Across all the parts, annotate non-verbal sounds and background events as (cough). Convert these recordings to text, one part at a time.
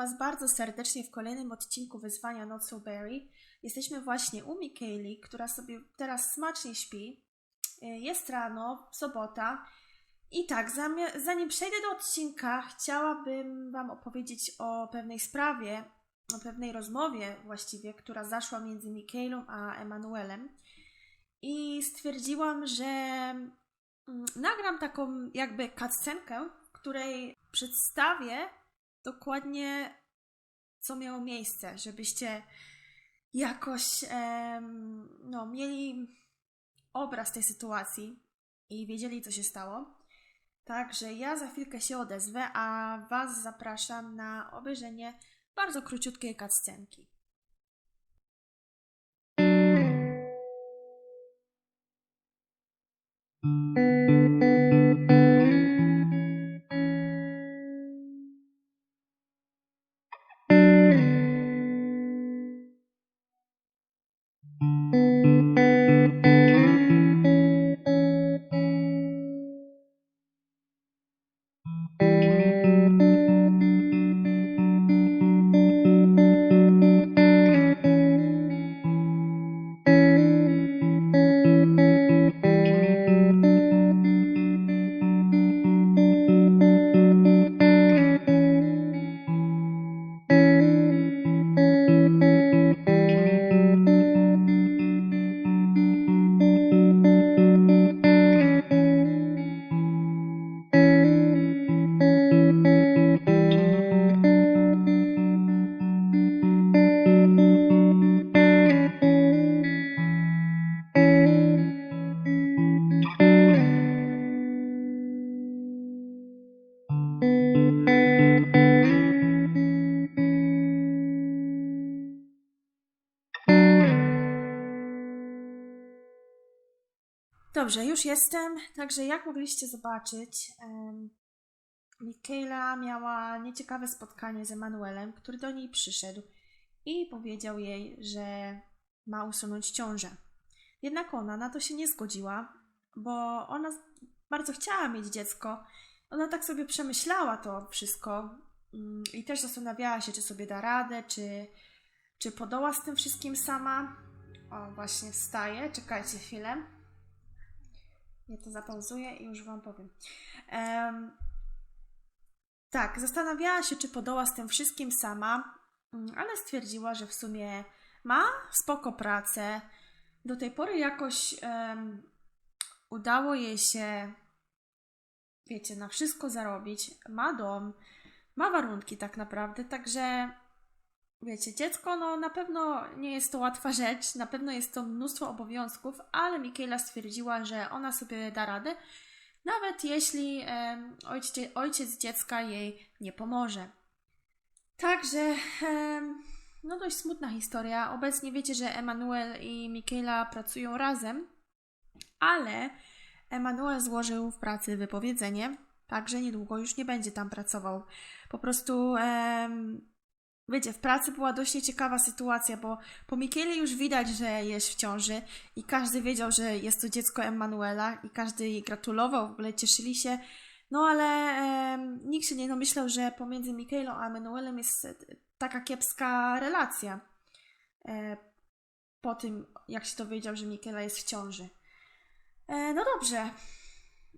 Was bardzo serdecznie w kolejnym odcinku wyzwania Not So Berry. Jesteśmy właśnie u Mikaeli, która sobie teraz smacznie śpi. Y, Jest rano, sobota. I tak, zanim przejdę do odcinka, chciałabym Wam opowiedzieć o pewnej sprawie, o pewnej rozmowie właściwie, która zaszła między Mikaelą a Emanuelem. I stwierdziłam, że mm, nagram taką jakby cutscenkę, której przedstawię dokładnie, co miało miejsce, żebyście jakoś no, mieli obraz tej sytuacji i wiedzieli, co się stało. Także ja za chwilkę się odezwę, a Was zapraszam na obejrzenie bardzo króciutkiej cutscenki. Dobrze, już jestem. Także jak mogliście zobaczyć, em, Michaela miała nieciekawe spotkanie z Emanuelem, który do niej przyszedł i powiedział jej, że ma usunąć ciążę. Jednak ona na to się nie zgodziła, bo ona bardzo chciała mieć dziecko. Ona tak sobie przemyślała to wszystko mm, i też zastanawiała się, czy sobie da radę, czy, czy podoła z tym wszystkim sama. O, właśnie wstaje. Czekajcie chwilę. Ja to zapauzuję i już Wam powiem. Em, tak, zastanawiała się, czy podoła z tym wszystkim sama, mm, ale stwierdziła, że w sumie ma spoko pracę. Do tej pory jakoś em, udało jej się, wiecie, na wszystko zarobić. Ma dom, ma warunki tak naprawdę, także wiecie, dziecko no na pewno nie jest to łatwa rzecz, na pewno jest to mnóstwo obowiązków, ale Michaela stwierdziła, że ona sobie da radę, nawet jeśli em, ojciec, ojciec dziecka jej nie pomoże. Także, em, no dość smutna historia. Obecnie wiecie, że Emanuel i Michaela pracują razem, ale Emanuel złożył w pracy wypowiedzenie, także niedługo już nie będzie tam pracował. Po prostu em, Wiecie, w pracy była dość nieciekawa sytuacja, bo po Mikieli już widać, że jest w ciąży i każdy wiedział, że jest to dziecko Emanuela i każdy jej gratulował, w ogóle cieszyli się. No ale em, nikt się nie domyślał, że pomiędzy Michaelą a Emanuelem jest e, taka kiepska relacja. E, po tym, jak się dowiedział, że Michaela jest w ciąży. E, no dobrze.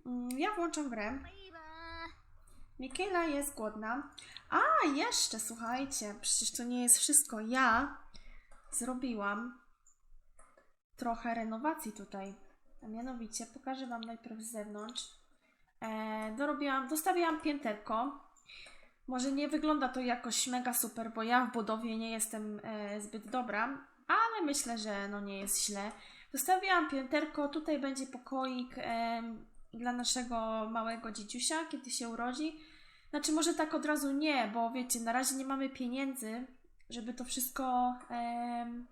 Mm, Ja włączam grę. Michaela jest głodna. A, jeszcze, słuchajcie, przecież to nie jest wszystko. Ja zrobiłam trochę renowacji tutaj. A mianowicie pokażę Wam najpierw z zewnątrz. E, dorobiłam, dostawiłam pięterko. Może nie wygląda to jakoś mega super, bo ja w budowie nie jestem e, zbyt dobra, ale myślę, że no nie jest źle. Dostawiłam pięterko, tutaj będzie pokoik em, dla naszego małego dzidziusia, kiedy się urodzi. Znaczy, może tak od razu nie, bo wiecie, na razie nie mamy pieniędzy, żeby to wszystko em,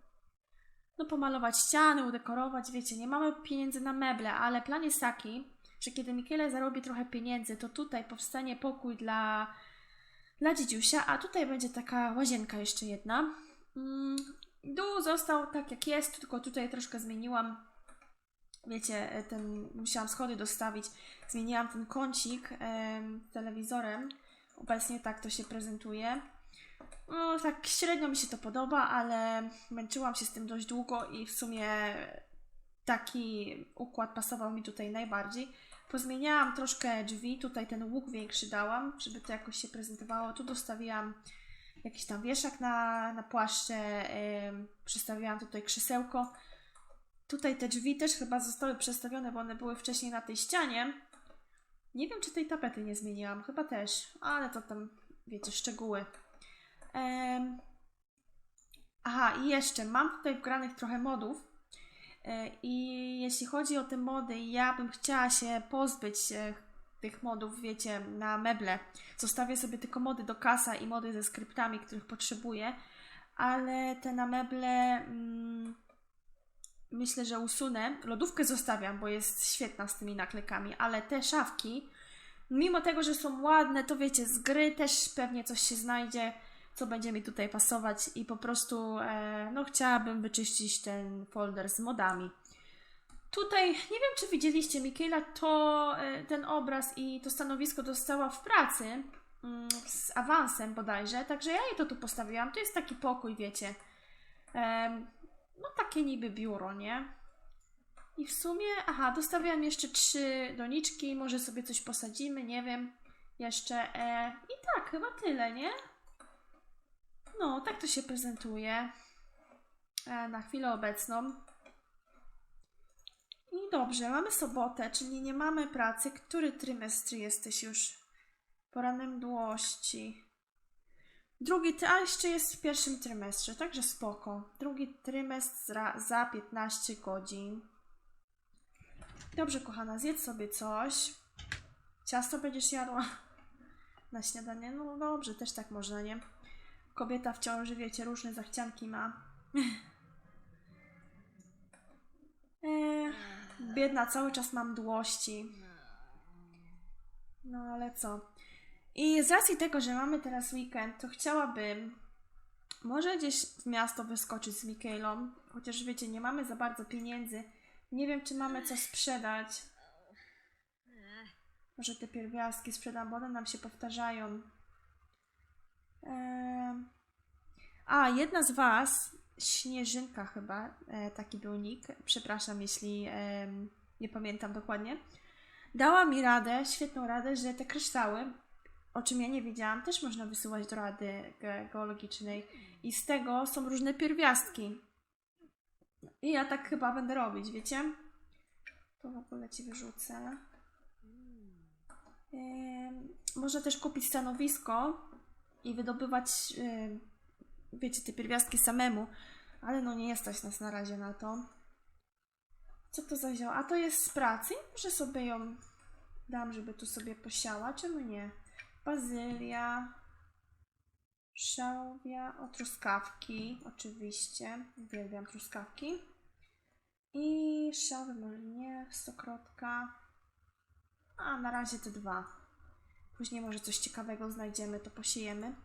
no, pomalować ściany, udekorować. Wiecie, nie mamy pieniędzy na meble, ale plan jest taki, że kiedy Michele zarobi trochę pieniędzy, to tutaj powstanie pokój dla, dla dzidziusia, a tutaj będzie taka łazienka jeszcze jedna. Mm, dół został tak jak jest, tylko tutaj troszkę zmieniłam wiecie, ten, musiałam schody dostawić, zmieniłam ten kącik em, telewizorem. Obecnie tak to się prezentuje. No, tak średnio mi się to podoba, ale męczyłam się z tym dość długo i w sumie taki układ pasował mi tutaj najbardziej. Pozmieniałam troszkę drzwi, tutaj ten łuk większy dałam, żeby to jakoś się prezentowało. Tu dostawiłam jakiś tam wieszak na, na płaszcze, ym, przestawiłam tutaj krzesełko. Tutaj te drzwi też chyba zostały przestawione, bo one były wcześniej na tej ścianie. Nie wiem, czy tej tapety nie zmieniłam, chyba też, ale to tam, wiecie, szczegóły. Em, Aha, i jeszcze mam tutaj wgranych trochę modów. E, I jeśli chodzi o te mody, ja bym chciała się pozbyć e, tych modów, wiecie, na meble. Zostawię sobie tylko mody do kasa i mody ze skryptami, których potrzebuję, ale te na meble mm, myślę, że usunę. Lodówkę zostawiam, bo jest świetna z tymi naklejkami, ale te szafki, mimo tego, że są ładne, to wiecie, z gry też pewnie coś się znajdzie, co będzie mi tutaj pasować i po prostu, e, no chciałabym wyczyścić ten folder z modami. Tutaj, nie wiem czy widzieliście, Michaela to e, ten obraz i to stanowisko dostała w pracy mm, z awansem bodajże, także ja jej to tu postawiłam. To jest taki pokój, wiecie. Em, no takie niby biuro, nie? I w sumie, aha, dostawiłam jeszcze trzy doniczki, może sobie coś posadzimy, nie wiem. Jeszcze, e, i tak, chyba tyle, nie? No, tak to się prezentuje e, na chwilę obecną. I dobrze, mamy sobotę, czyli nie mamy pracy. Który trymestr jesteś już? Pora mdłości. Drugi, a jeszcze jest w pierwszym trymestrze, także spoko. Drugi trymestr za, za 15 godzin. Dobrze, kochana, zjedz sobie coś. Ciasto będziesz jadła na śniadanie? No dobrze, też tak można, nie? Kobieta w ciąży, wiecie, różne zachcianki ma. Eee, (laughs) biedna, cały czas mam mdłości. No ale co? I z racji tego, że mamy teraz weekend, to chciałabym może gdzieś w miasto wyskoczyć z Mikaelą, chociaż wiecie, nie mamy za bardzo pieniędzy. Nie wiem, czy mamy co sprzedać. Może te pierwiastki sprzedam, bo one nam się powtarzają. A, jedna z Was, Śnieżynka chyba, e, taki był nick, przepraszam jeśli nie pamiętam dokładnie, dała mi radę, świetną radę, że te kryształy, o czym ja nie wiedziałam, też można wysyłać do rady ge- geologicznej i z tego są różne pierwiastki. I ja tak chyba będę robić, wiecie? To w ogóle Ci wyrzucę. Em, Można też kupić stanowisko i wydobywać, em, wiecie, te pierwiastki samemu, ale no nie stać nas na razie na to. Co to za zioło? A to jest z pracy? Może sobie ją dam, żeby tu sobie posiała, czemu nie? Bazylia, szałwia, o truskawki, oczywiście, uwielbiam truskawki. I szałwy może nie, stokrotka. A na razie te dwa. Później może coś ciekawego znajdziemy, to posiejemy.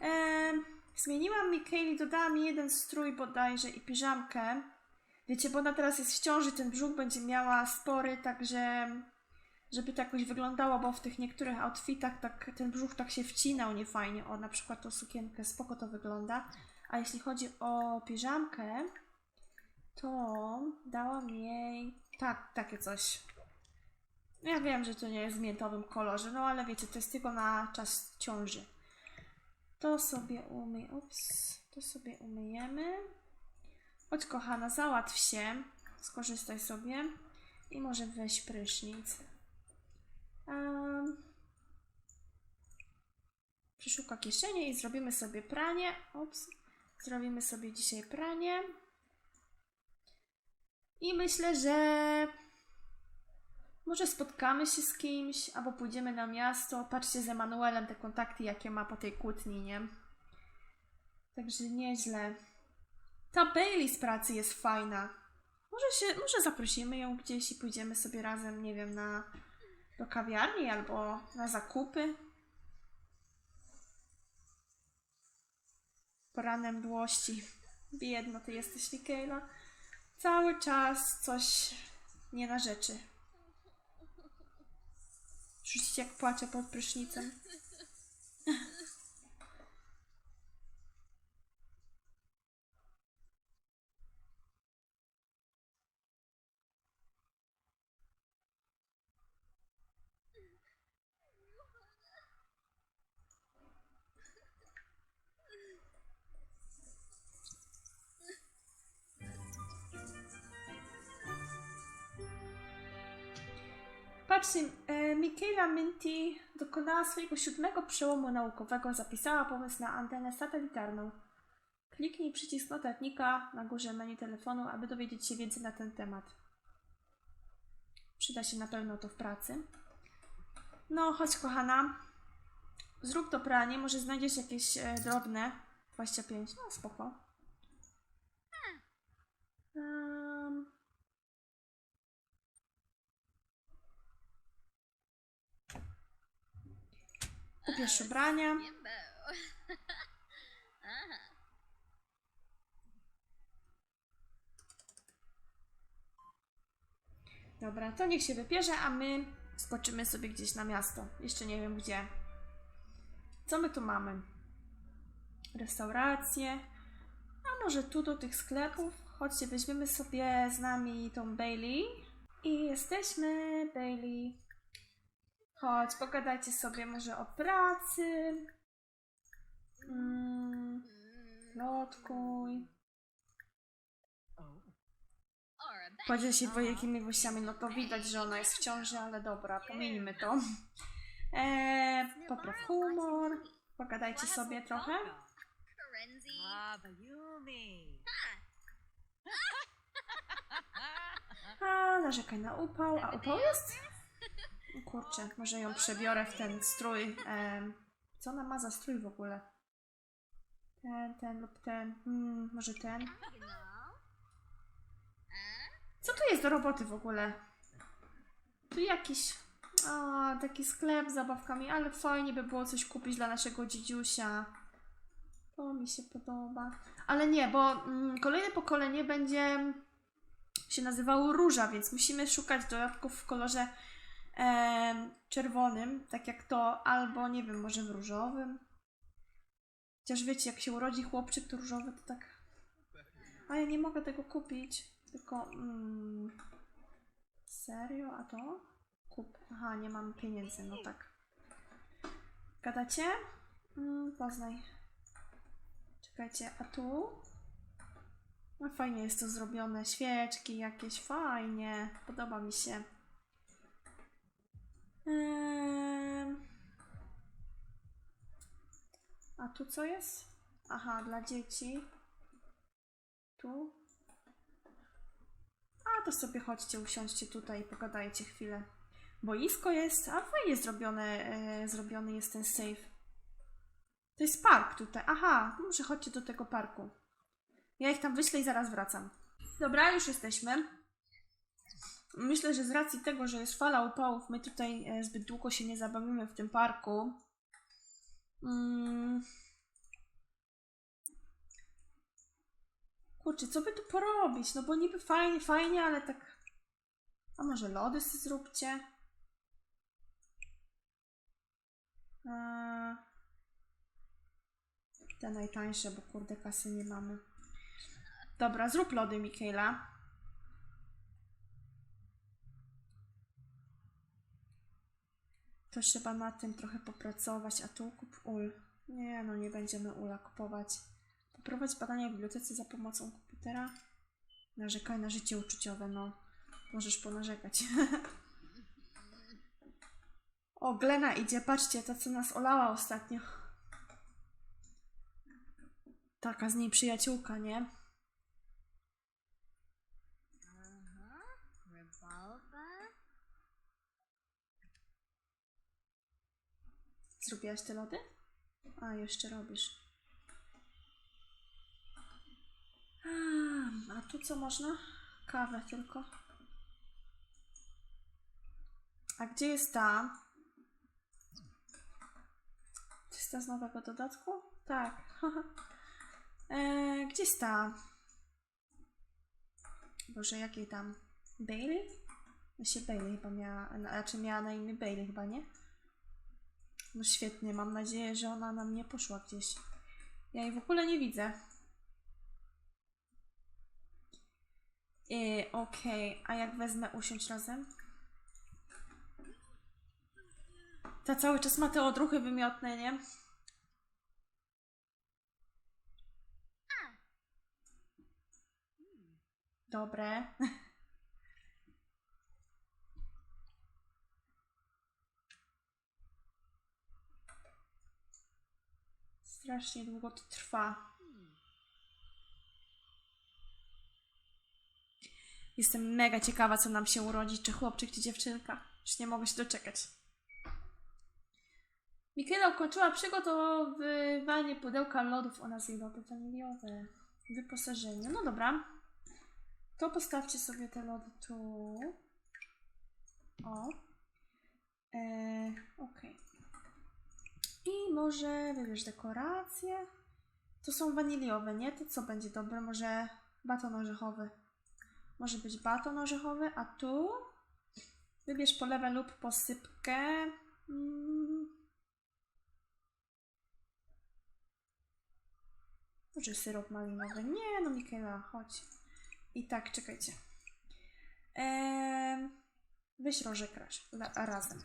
Em, zmieniłam Mikaeli, dodałam jeden strój bodajże i piżamkę. Wiecie, bo ona teraz jest w ciąży, ten brzuch będzie miała spory, także żeby to jakoś wyglądało, bo w tych niektórych outfitach tak, ten brzuch tak się wcinał niefajnie. O, na przykład tą sukienkę, spoko to wygląda. A jeśli chodzi o piżamkę, to dałam jej tak, takie coś. Ja wiem, że to nie jest w miętowym kolorze, no ale wiecie, to jest tylko na czas ciąży. To sobie umyj, ups, to sobie umyjemy. Chodź kochana, załatw się, skorzystaj sobie i może weź prysznic. Um, przyszuka kieszenie i zrobimy sobie pranie. Ups, zrobimy sobie dzisiaj pranie. I myślę, że może spotkamy się z kimś, albo pójdziemy na miasto. Patrzcie z Emanuelem te kontakty, jakie ma po tej kłótni, nie? Także nieźle. Ta Bailey z pracy jest fajna. Może się, może zaprosimy ją gdzieś i pójdziemy sobie razem, nie wiem, na do kawiarni albo na zakupy. Poranem mdłości. Biedna ty jesteś, Mikaela. Cały czas coś nie na rzeczy. Słyszycie, jak płacze pod prysznicem? Zobaczcie, e, Michaela Minty dokonała swojego siódmego przełomu naukowego, zapisała pomysł na antenę satelitarną. Kliknij przycisk notatnika na górze menu telefonu, aby dowiedzieć się więcej na ten temat. Przyda się na pewno to w pracy. No, chodź kochana. Zrób to pranie, może znajdziesz jakieś e, drobne. 25, no spoko. Um, Ubierz ubrania. (laughs) Dobra, to niech się wybierze, a my skoczymy sobie gdzieś na miasto. Jeszcze nie wiem gdzie. Co my tu mamy? Restauracje. A może tu do tych sklepów? Chodźcie, weźmiemy sobie z nami tą Bailey. I jesteśmy, Bailey. Chodź, pogadajcie sobie może o pracy. Mm, plotkuj. Podziel się dwojakimi włościami, no to widać, że ona jest w ciąży, ale dobra, pomijmy to. Eee, popraw humor, pogadajcie sobie trochę. A, narzekaj na upał, a upał jest? Kurczę, może ją przebiorę w ten strój. Co ona ma za strój w ogóle? Ten, ten lub ten. Hmm, może ten. Co tu jest do roboty w ogóle? Tu jakiś. A, taki sklep z zabawkami, ale fajnie by było coś kupić dla naszego dziedziusia. To mi się podoba. Ale nie, bo mm, kolejne pokolenie będzie się nazywało róża, więc musimy szukać dodatków w kolorze em, czerwonym, tak jak to, albo nie wiem, może w różowym. Chociaż wiecie, jak się urodzi chłopczyk, to różowy to tak. A ja nie mogę tego kupić. Tylko. Mm, serio? A to? Kup. Aha, nie mam pieniędzy, no tak. Gadacie? Mm, poznaj. Czekajcie, a tu? No fajnie jest to zrobione. Świeczki jakieś, fajnie. Podoba mi się. A tu co jest? Aha, dla dzieci. Tu? A to sobie chodźcie, usiądźcie tutaj i pogadajcie chwilę. Boisko jest, a fajnie zrobione, e, zrobiony jest ten safe. To jest park tutaj. Aha, może chodźcie do tego parku. Ja ich tam wyślę i zaraz wracam. Dobra, już jesteśmy. Myślę, że z racji tego, że jest fala upałów, my tutaj e, zbyt długo się nie zabawimy w tym parku. Mm. Kurczę, co by tu porobić? No bo niby fajnie, fajnie, ale tak... A może lody sobie zróbcie? Te najtańsze, bo kurde kasy nie mamy. Dobra, zrób lody, Michaela. To trzeba na tym trochę popracować, a tu kup ul. Nie, no nie będziemy ula kupować. Poprowadź badania w bibliotece za pomocą komputera. Narzekaj na życie uczuciowe, no. Możesz ponarzekać. (laughs) o, Glena idzie, patrzcie, ta co nas olała ostatnio. Taka z niej przyjaciółka, nie? Zrobiłaś te lody? A, jeszcze robisz. A, a tu co można? Kawę tylko. A gdzie jest ta? To jest ta z nowego dodatku? Tak. (laughs) e, gdzie jest ta? Boże, jakiej tam? Bailey? Ja się Bailey chyba miała, znaczy miała na imię Bailey chyba, nie? No świetnie, mam nadzieję, że ona nam nie poszła gdzieś. Ja jej w ogóle nie widzę. Okej, a jak wezmę usiąść razem? Ta cały czas ma te odruchy wymiotne, nie? Dobre. (laughs) Strasznie długo to trwa. Jestem mega ciekawa, co nam się urodzi, czy chłopczyk, czy dziewczynka. Już nie mogę się doczekać. Michaela ukończyła przygotowywanie pudełka lodów o nazwie lody waniliowe. Wyposażenie. No dobra. To postawcie sobie te lody tu. O. Eee, Okej. I może wybierz dekoracje. To są waniliowe, nie? To co będzie dobre? Może baton orzechowy. Może być baton orzechowy, a tu wybierz polewę lub posypkę. Mm. Może syrop malinowy. Nie, no Michaela, chodź. I tak, czekajcie. Eee, razem.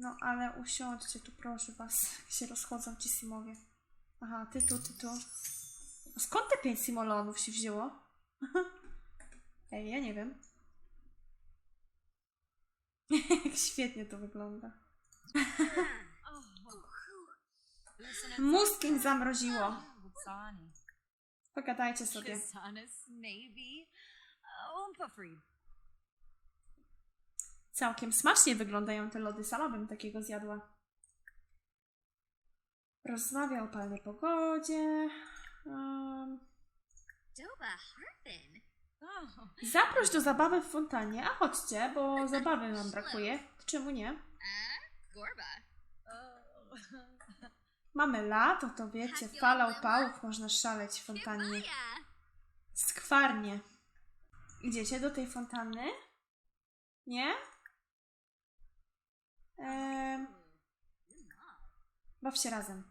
No, ale usiądźcie tu, proszę was. (laughs) Się rozchodzą ci simowie. Aha, ty tu, ty tu. A skąd te pięć simolonów się wzięło? (laughs) Ej, ja nie wiem. (laughs) Świetnie to wygląda. Mózg im zamroziło. Pogadajcie sobie. Całkiem smacznie wyglądają te lody. Sama bym takiego zjadła. Rozmawia o palnej pogodzie. Um, zaproś do zabawy w fontannie. A chodźcie, bo zabawy nam brakuje. Czemu nie? Oh. Mamy lato, to wiecie, fala upałów, można szaleć w fontannie. Skwarnie. Idziecie do tej fontanny? Nie? Eee, bawcie razem.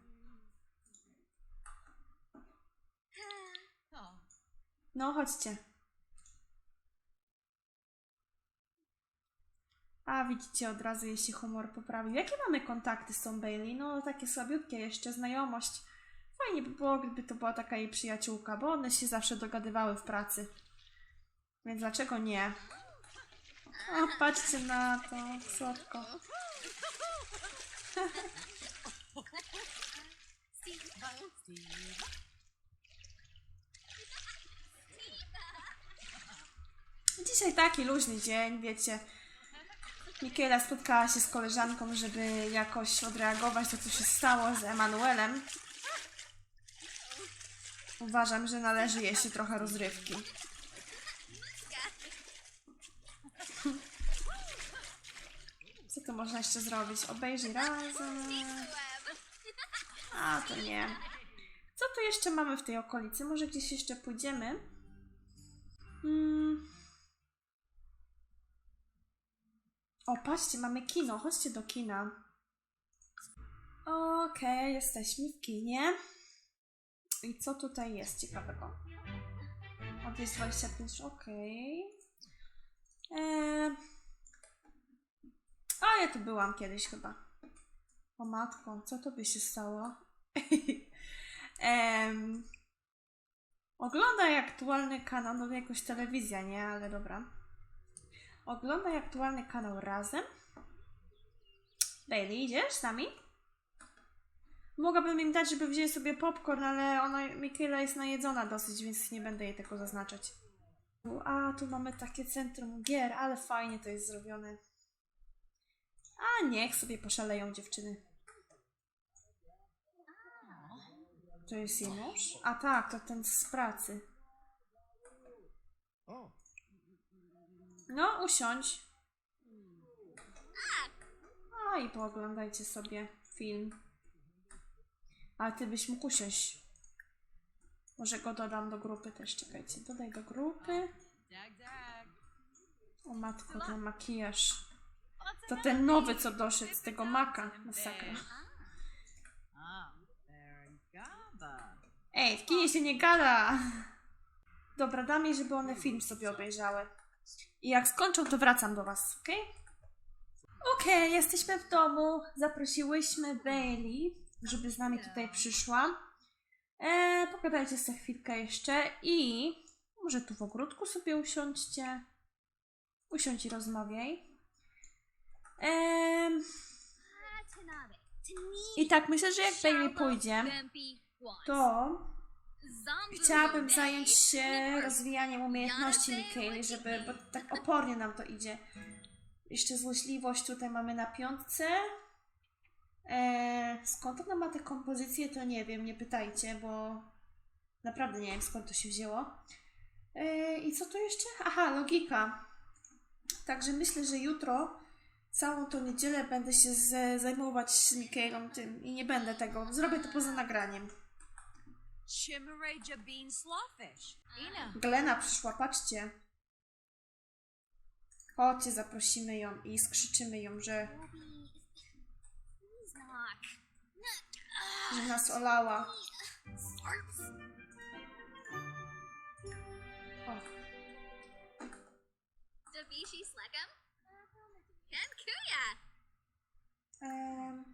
Oh. No, chodźcie. A, widzicie od razu, jeśli humor poprawił. Jakie mamy kontakty z tą Bailey? No, takie słabiutkie jeszcze, znajomość. Fajnie by było, gdyby to była taka jej przyjaciółka, bo one się zawsze dogadywały w pracy. Więc dlaczego nie? O, patrzcie na to, słodko. Dzisiaj taki luźny dzień, wiecie. Mikiela spotkała się z koleżanką, żeby jakoś odreagować to, co się stało z Emanuelem. Uważam, że należy jej się trochę rozrywki. Co tu można jeszcze zrobić? Obejrzyj razem. A, to nie. Co tu jeszcze mamy w tej okolicy? Może gdzieś jeszcze pójdziemy? Hmm. O, patrzcie, mamy kino. Chodźcie do kina. Okej, jesteśmy w kinie. I co tutaj jest ciekawego? O, to jest 25, okej. Eee... Ja tu byłam kiedyś chyba. O matko, co to by się stało? (laughs) Em, Oglądaj aktualny kanał, no jakoś telewizja, nie? Ale dobra. Oglądaj aktualny kanał razem. Bailey, idziesz z nami? Mogłabym im dać, żeby wzięli sobie popcorn, ale ona, Michaela jest najedzona dosyć, więc nie będę jej tego zaznaczać. A, tu mamy takie centrum gier, ale fajnie to jest zrobione. A niech sobie poszaleją dziewczyny. To jest jej? A tak, to ten z pracy. No, usiądź. A i pooglądajcie sobie film. Ale ty byś mógł usiąść. Może go dodam do grupy też, czekajcie. Dodaj do grupy. O matko, ten makijaż. To ten nowy, co doszedł z tego maka. Masakra. Ej, w kinie się nie gada! Dobra, dam jej, żeby one film sobie obejrzały. I jak skończą, to wracam do was, okej? Okej, jesteśmy w domu. Zaprosiłyśmy Bailey, żeby z nami tutaj przyszła. E, pogadajcie sobie chwilkę jeszcze i może tu w ogródku sobie usiądźcie. Usiądź i rozmawiaj. I tak, myślę, że jak Bailey pójdzie, to chciałabym zająć się rozwijaniem umiejętności Mikaeli, żeby, bo tak opornie nam to idzie. Jeszcze złośliwość tutaj mamy na piątce. Eee, skąd ona ma te kompozycje, to nie wiem, nie pytajcie, bo naprawdę nie wiem skąd to się wzięło. Eee, I co tu jeszcze? Aha, logika. Także myślę, że jutro całą tą niedzielę będę się z, zajmować Mikaelą tym i nie będę tego. Zrobię to poza nagraniem. Glena przyszła, patrzcie. Chodźcie, zaprosimy ją i skrzyczymy ją, że, że nas olała. O? Em,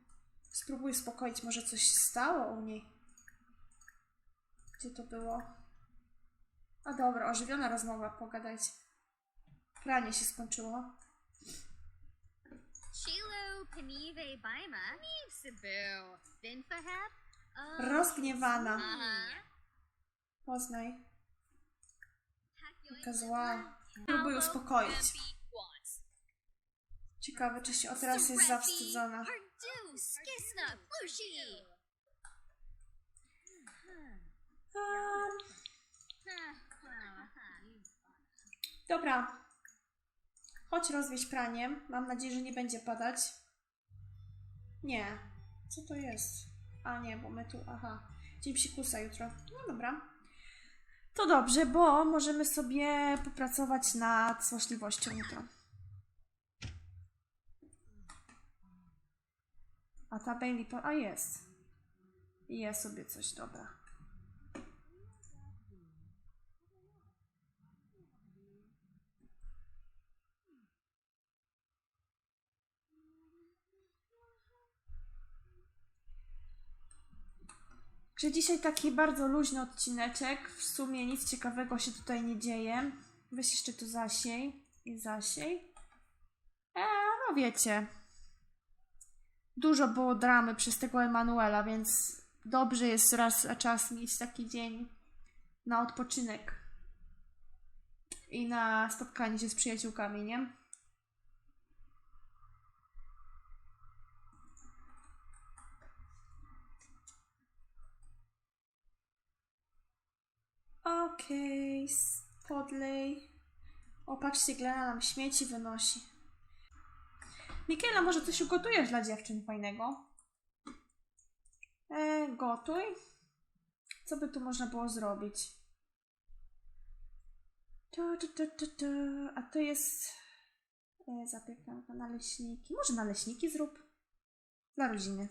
spróbuj uspokoić, może coś się stało u niej. Gdzie to było? A dobra, ożywiona rozmowa, pogadajcie. Pranie się skończyło. Panive Baima. Sabu. Rozgniewana. Poznaj. Taka zła. Próbuj uspokoić. Ciekawe, czy się o teraz jest zawstydzona. Dobra. Chodź rozwieź pranie. Mam nadzieję, że nie będzie padać. Nie. Co to jest? A nie, bo my tu... Aha. Dzień psikusa jutro. No dobra. To dobrze, bo możemy sobie popracować nad złośliwością jutro. A ta Bailey... Po... A jest. Je sobie coś, dobra. że dzisiaj taki bardzo luźny odcineczek. W sumie nic ciekawego się tutaj nie dzieje. Weź jeszcze tu zasiej i zasiej. Eee, no wiecie. Dużo było dramy przez tego Emanuela, więc dobrze jest raz na czas mieć taki dzień na odpoczynek i na spotkanie się z przyjaciółkami, nie? Okej, podlej. O, patrzcie, Glena nam śmieci wynosi. Mikiela, może coś ugotujesz dla dziewczyn fajnego? E, gotuj. Co by tu można było zrobić? Tu, tu, tu, tu. A to jest e, zapiekanka, naleśniki. Może naleśniki zrób? Dla rodziny.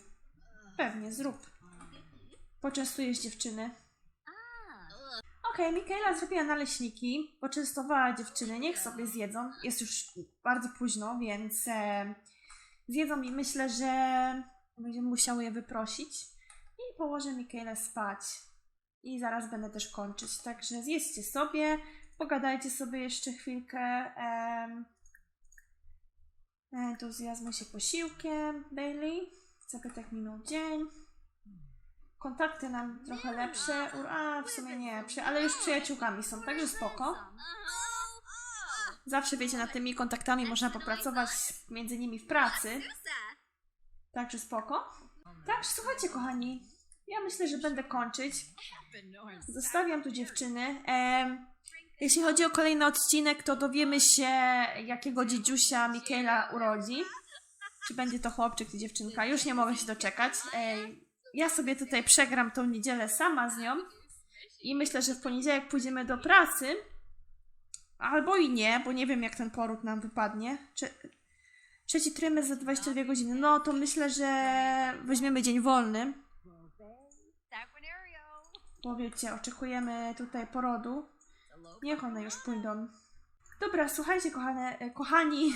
Pewnie, zrób. Poczęstujesz dziewczyny. Okej, Mikaela zrobiła naleśniki, poczęstowała dziewczyny, niech sobie zjedzą. Jest już bardzo późno, więc e, zjedzą i myślę, że będziemy musiały je wyprosić. I położę Mikaelę spać. I zaraz będę też kończyć. Także zjedzcie sobie, pogadajcie sobie jeszcze chwilkę. em, Entuzjazmy się posiłkiem. Bailey, zapytaj minął dzień. Kontakty nam trochę lepsze. A, w sumie nie, ale już przyjaciółkami są, także spoko. Zawsze wiecie, nad tymi kontaktami można popracować między nimi w pracy, także spoko. Także słuchajcie, kochani, ja myślę, że będę kończyć. Zostawiam tu dziewczyny. Jeśli chodzi o kolejny odcinek, to dowiemy się, jakiego dziedziusia Michaela urodzi. Czy będzie to chłopczyk czy dziewczynka. Już nie mogę się doczekać. Ej, ja sobie tutaj przegram tą niedzielę sama z nią. I myślę, że w poniedziałek pójdziemy do pracy. Albo i nie, bo nie wiem, jak ten poród nam wypadnie. Czy... Trzeci trymestr za 22 godziny. No to myślę, że weźmiemy dzień wolny. Bo wiecie, oczekujemy tutaj porodu. Niech one już pójdą. Dobra, słuchajcie, kochane, e, kochani.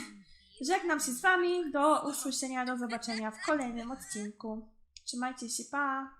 Żegnam się z wami. Do usłyszenia, do zobaczenia w kolejnym odcinku. Trzymajcie się, pa!